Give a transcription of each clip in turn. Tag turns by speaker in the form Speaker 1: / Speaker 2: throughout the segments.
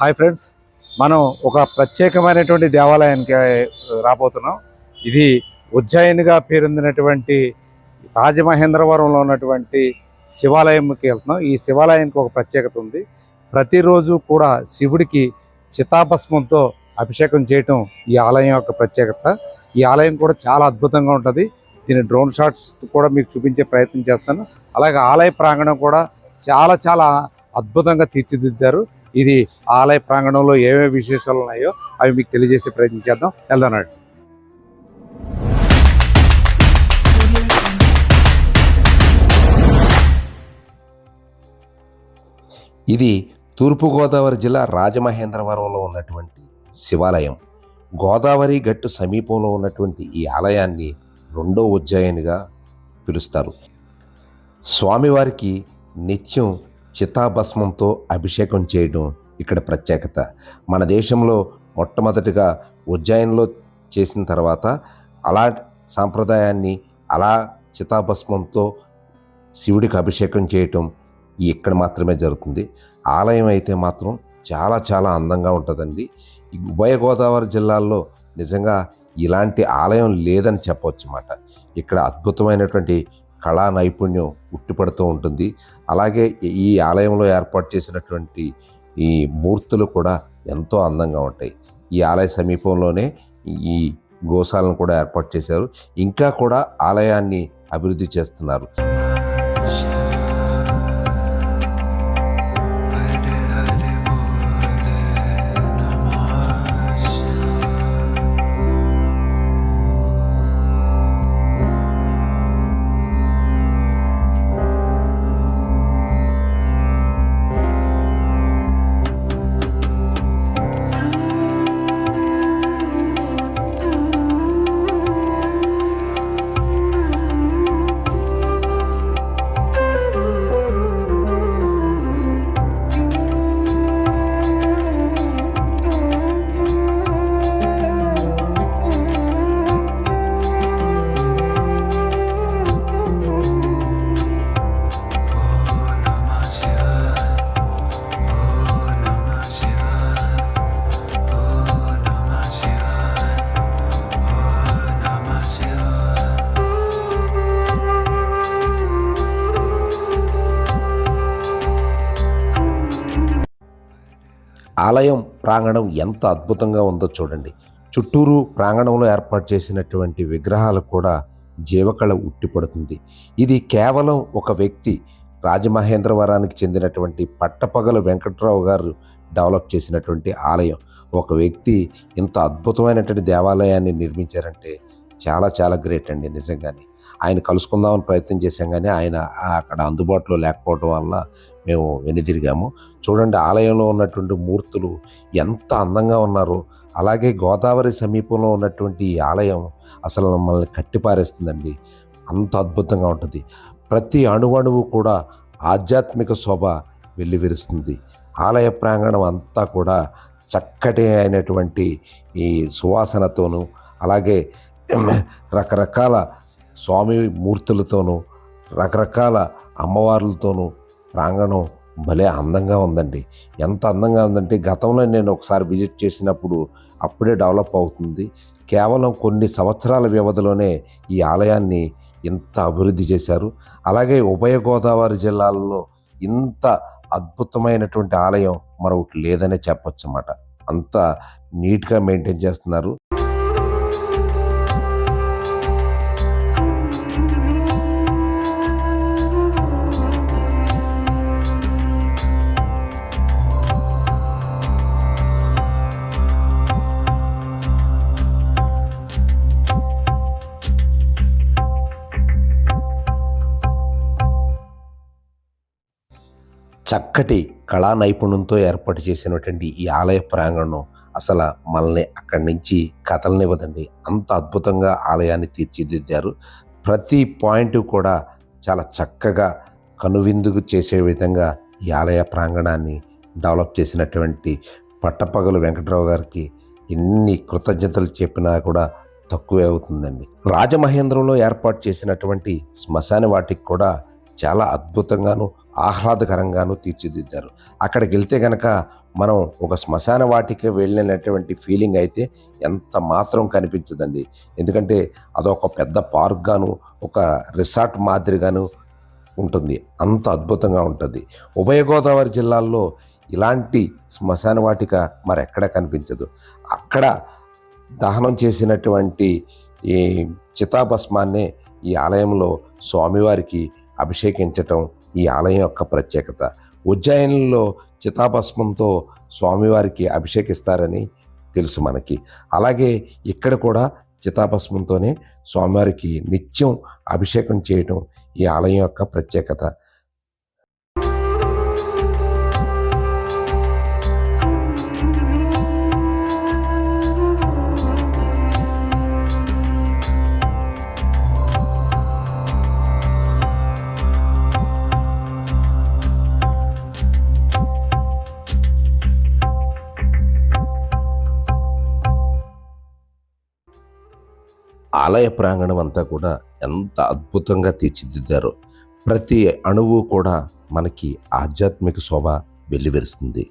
Speaker 1: Hi friends మనం ఒక ప్రత్యేకమైనటువంటి దేవాలయానికి రాబోతున్నాం. ఇది ఉజ్జయినిగా పేరొందినటువంటి రాజమహేంద్రవరంలో ఉన్నటువంటి శివాలయంకి వెళ్తున్నాం. ఈ శివాలయానికి ఒక ప్రత్యేకత ఉంది. ప్రతిరోజు కూడా శివుడికి చితాభస్మంతో అభిషేకం చేయటం ఈ ఆలయం యొక్క ప్రత్యేకత. ఈ ఆలయం కూడా చాలా అద్భుతంగా ఉంటుంది. దీని డ్రోన్ షాట్స్ కూడా మీకు చూపించే ప్రయత్నం చేస్తాను. అలాగే ఆలయ ప్రాంగణం కూడా చాలా చాలా అద్భుతంగా తీర్చిదిద్దారు. ఇది ఆలయ ప్రాంగణంలో ఏమేమి విశేషాలు ఉన్నాయో అవి మీకు తెలియజేసే ప్రయత్నం చేద్దాం. వెళ్దాం రండి.
Speaker 2: ఇది తూర్పుగోదావరి జిల్లా రాజమహేంద్రవరంలో ఉన్నటువంటి శివాలయం. గోదావరి గట్టు సమీపంలో ఉన్నటువంటి ఈ ఆలయాన్ని రెండో ఉజ్జయినిగా పిలుస్తారు. స్వామివారికి నిత్యం చితాభస్మంతో అభిషేకం చేయడం ఇక్కడ ప్రత్యేకత. మన దేశంలో మొట్టమొదటిగా ఉజ్జయిన్లో చేసిన తర్వాత అలా సాంప్రదాయాన్ని అలా చితాభస్మంతో శివుడికి అభిషేకం చేయటం ఇక్కడ మాత్రమే జరుగుతుంది. ఆలయం అయితే మాత్రం చాలా చాలా అందంగా ఉంటుందండి. ఉభయ గోదావరి జిల్లాల్లో నిజంగా ఇలాంటి ఆలయం లేదని చెప్పవచ్చు అన్నమాట ఇక్కడ అద్భుతమైనటువంటి కళా నైపుణ్యం ఉట్టిపడుతూ ఉంటుంది. అలాగే ఈ ఆలయంలో ఏర్పాటు చేసినటువంటి ఈ మూర్తులు కూడా ఎంతో అందంగా ఉంటాయి. ఈ ఆలయ సమీపంలోనే ఈ గోశాలను కూడా ఏర్పాటు చేశారు. ఇంకా కూడా ఆలయాన్ని అభివృద్ధి చేస్తున్నారు. ఆలయం ప్రాంగణం ఎంత అద్భుతంగా ఉందో చూడండి. చుట్టూరు ప్రాంగణంలో ఏర్పాటు చేసినటువంటి విగ్రహాలు కూడా జీవకళ ఉట్టిపడుతుంది ఇది కేవలం ఒక వ్యక్తి రాజమహేంద్రవరానికి చెందినటువంటి పట్టపగల వెంకట్రావు గారు డెవలప్ చేసినటువంటి ఆలయం. ఒక వ్యక్తి ఇంత అద్భుతమైనటువంటి దేవాలయాన్ని నిర్మించారంటే చాలా చాలా గ్రేట్ అండి నిజంగానే. ఆయన కలుసుకుందామని ప్రయత్నం చేశాం కానీ ఆయన అక్కడ అందుబాటులో లేకపోవడం వల్ల మేము వెనుదిరిగాము. చూడండి ఆలయంలో ఉన్నటువంటి మూర్తులు ఎంత అందంగా ఉన్నారో. అలాగే గోదావరి సమీపంలో ఉన్నటువంటి ఈ ఆలయం అసలు మమ్మల్ని కట్టిపారేస్తుందండి. అంత అద్భుతంగా ఉంటుంది. ప్రతి అణువణువు కూడా ఆధ్యాత్మిక శోభ వెల్లివిరుస్తుంది. ఆలయ ప్రాంగణం అంతా కూడా చక్కటి అయినటువంటి ఈ సువాసనతోనూ అలాగే రకరకాల స్వామి మూర్తులతోనూ రకరకాల అమ్మవార్లతోనూ ప్రాంగణం భలే అందంగా ఉందండి. ఎంత అందంగా ఉందంటే గతంలో నేను ఒకసారి విజిట్ చేసినప్పుడు అప్పుడే డెవలప్ అవుతుంది. కేవలం కొన్ని సంవత్సరాల వ్యవధిలోనే ఈ ఆలయాన్ని ఇంత అభివృద్ధి చేశారు. అలాగే ఉభయ గోదావరి జిల్లాల్లో ఇంత అద్భుతమైనటువంటి ఆలయం మరొకటి లేదనే చెప్పొచ్చు అన్నమాట అంత నీట్గా మెయింటైన్ చేస్తున్నారు. చక్కటి కళా నైపుణ్యంతో ఏర్పాటు చేసినటువంటి ఈ ఆలయ ప్రాంగణం అసలు మనల్ని అక్కడి నుంచి కథలనివ్వదండి అంత అద్భుతంగా ఆలయాన్ని తీర్చిదిద్దారు. ప్రతి పాయింట్ కూడా చాలా చక్కగా కనువిందుకు చేసే విధంగా ఈ ఆలయ ప్రాంగణాన్ని డెవలప్ చేసినటువంటి పట్టపగలు వెంకట్రావు గారికి ఎన్ని కృతజ్ఞతలు చెప్పినా కూడా తక్కువే అవుతుందండి. రాజమహేంద్రంలో ఏర్పాటు చేసినటువంటి శ్మశాన వాటికి కూడా చాలా అద్భుతంగాను ఆహ్లాదకరంగాను తీర్చిదిద్దారు. అక్కడికి వెళ్తే గనక మనం ఒక శ్మశాన వాటికి వెళ్ళినటువంటి ఫీలింగ్ అయితే ఎంత మాత్రం కనిపించదండి. ఎందుకంటే అదొక పెద్ద పార్క్ గాను ఒక రిసార్ట్ మాదిరిగాను ఉంటుంది. అంత అద్భుతంగా ఉంటుంది. ఉభయ గోదావరి జిల్లాల్లో ఇలాంటి శ్మశాన వాటిక మరెక్కడ కనిపించదు. అక్కడ దహనం చేసినటువంటి ఈ చితాభస్మాన్నే ఈ ఆలయంలో స్వామివారికి అభిషేకించటం ఈ ఆలయం యొక్క ప్రత్యేకత. ఉజ్జయినిలో చితాభస్మంతో స్వామివారికి అభిషేకిస్తారని తెలుసు మనకి. అలాగే ఇక్కడ కూడా చితాభస్మంతోనే స్వామివారికి నిత్యం అభిషేకం చేయటం ఈ ఆలయం యొక్క ప్రత్యేకత. ఆలయ ప్రాంగణం అంతా కూడా ఎంత అద్భుతంగా తీర్చిదిద్దారో. ప్రతి అణువు కూడా మనకి ఆధ్యాత్మిక శోభ వెల్లివిరుస్తుంది.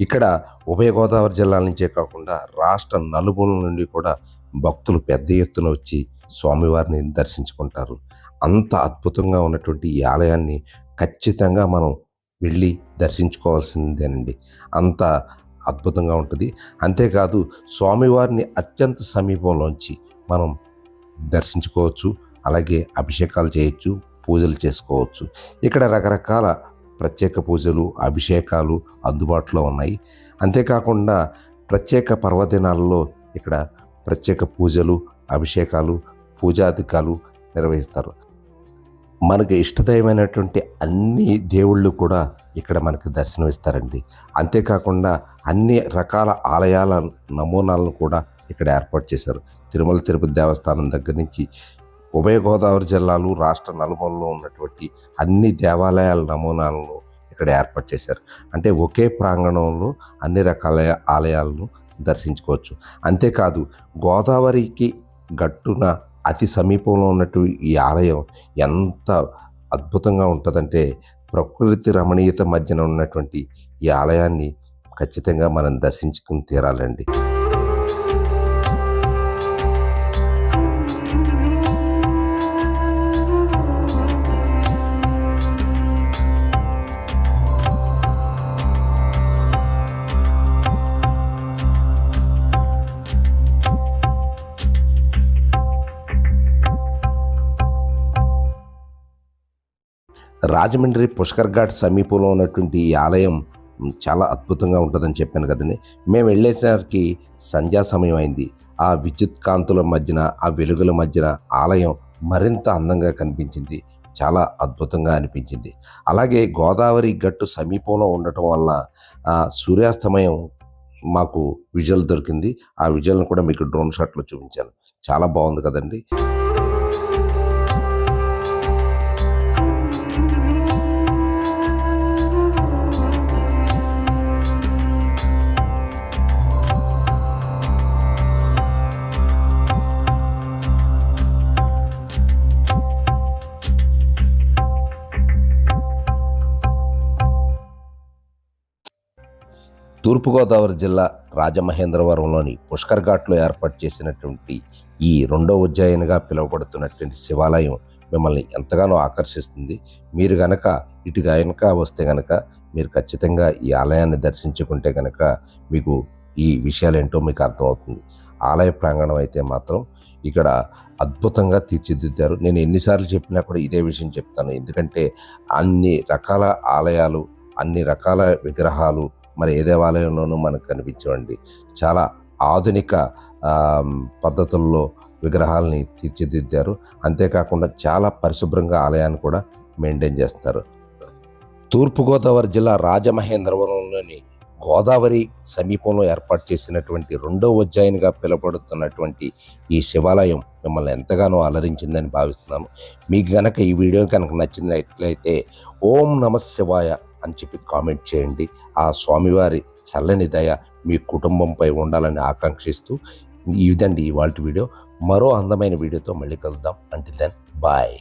Speaker 2: ఇక్కడ ఉభయ గోదావరి జిల్లాల నుంచే కాకుండా రాష్ట్ర నలుమూల నుండి కూడా భక్తులు పెద్ద ఎత్తున వచ్చి స్వామివారిని దర్శించుకుంటారు. అంత అద్భుతంగా ఉన్నటువంటి ఈ ఆలయాన్ని ఖచ్చితంగా మనం వెళ్ళి దర్శించుకోవాల్సిందేనండి. అంత అద్భుతంగా ఉంటుంది. అంతేకాదు స్వామివారిని అత్యంత సమీపంలోంచి మనం దర్శించుకోవచ్చు అలాగే అభిషేకాలు చేయొచ్చు పూజలు చేసుకోవచ్చు. ఇక్కడ రకరకాల ప్రత్యేక పూజలు అభిషేకాలు అందుబాటులో ఉన్నాయి. అంతేకాకుండా ప్రత్యేక పర్వదినాలలో ఇక్కడ ప్రత్యేక పూజలు అభిషేకాలు పూజాధికాలు నిర్వహిస్తారు. మనకు ఇష్టదైవమైనటువంటి అన్ని దేవుళ్ళు కూడా ఇక్కడ మనకు దర్శనమిస్తారండి. అంతేకాకుండా అన్ని రకాల ఆలయాల నమూనాలను కూడా ఇక్కడ ఏర్పాటు చేశారు. తిరుమల తిరుపతి దేవస్థానం దగ్గర నుంచి ఉభయ గోదావరి జిల్లాలు రాష్ట్ర నలుమూలలో ఉన్నటువంటి అన్ని దేవాలయాల నమూనాలను ఇక్కడ ఏర్పాటు చేశారు. అంటే ఒకే ప్రాంగణంలో అన్ని రకాల ఆలయాలను దర్శించుకోవచ్చు. అంతేకాదు గోదావరికి గట్టున అతి సమీపంలో ఉన్నట్టు ఈ ఆలయం ఎంత అద్భుతంగా ఉంటుందంటే ప్రకృతి రమణీయత మధ్యన ఉన్నటువంటి ఈ ఆలయాన్ని ఖచ్చితంగా మనం దర్శించుకుని తీరాలండి. రాజమండ్రి పుష్కర్ ఘాట్ సమీపంలో ఉన్నటువంటి ఈ ఆలయం చాలా అద్భుతంగా ఉంటుందని చెప్పాను కదండి. మేము వెళ్ళేసరికి సంధ్యా సమయం అయింది. ఆ విద్యుత్ కాంతుల మధ్యన ఆ వెలుగుల మధ్యన ఆలయం మరింత అందంగా కనిపించింది. చాలా అద్భుతంగా అనిపించింది. అలాగే గోదావరి గట్టు సమీపంలో ఉండటం వల్ల ఆ సూర్యాస్తమయం మాకు విజువల్ దొరికింది. ఆ విజువల్ని కూడా మీకు డ్రోన్ షాట్లో చూపించాను. చాలా బాగుంది కదండి. తూర్పుగోదావరి జిల్లా రాజమహేంద్రవరంలోని పుష్కర్ ఘాట్లో ఏర్పాటు చేసినటువంటి ఈ రెండో ఉజ్జాయినిగా పిలువబడుతున్నటువంటి శివాలయం మిమ్మల్ని ఎంతగానో ఆకర్షిస్తుంది. మీరు గనక ఇటు గనక వస్తే గనక మీరు ఖచ్చితంగా ఈ ఆలయాన్ని దర్శించుకుంటే గనక మీకు ఈ విషయాలు ఏంటో మీకు అర్థమవుతుంది. ఆలయ ప్రాంగణం అయితే మాత్రం ఇక్కడ అద్భుతంగా తీర్చిదిద్దారు. నేను ఎన్నిసార్లు చెప్పినా కూడా ఇదే విషయం చెప్తాను. ఎందుకంటే అన్ని రకాల ఆలయాలు అన్ని రకాల విగ్రహాలు మరి ఏ దేవాలయంలోనూ మనకు కనిపించవండి. చాలా ఆధునిక పద్ధతుల్లో విగ్రహాలని తీర్చిదిద్దారు. అంతేకాకుండా చాలా పరిశుభ్రంగా ఆలయాన్ని కూడా మెయింటైన్ చేస్తారు తూర్పుగోదావరి జిల్లా రాజమహేంద్రవరంలోని గోదావరి సమీపంలో ఏర్పాటు చేసినటువంటి రెండో ఉజ్జాయినిగా పిలువబడుతున్నటువంటి ఈ శివాలయం మిమ్మల్ని ఎంతగానో అలరించిందని భావిస్తున్నాను. మీకు గనక ఈ వీడియో కనుక నచ్చినట్లయితే ఓం నమ శివాయ అని చెప్పి కామెంట్ చేయండి. ఆ స్వామివారి చల్లని దయ మీ కుటుంబంపై ఉండాలని ఆకాంక్షిస్తూ ఇదండి ఇవాళ వీడియో. మరో అందమైన వీడియోతో మళ్ళీ కలుద్దాం. అంటే దెన్ బాయ్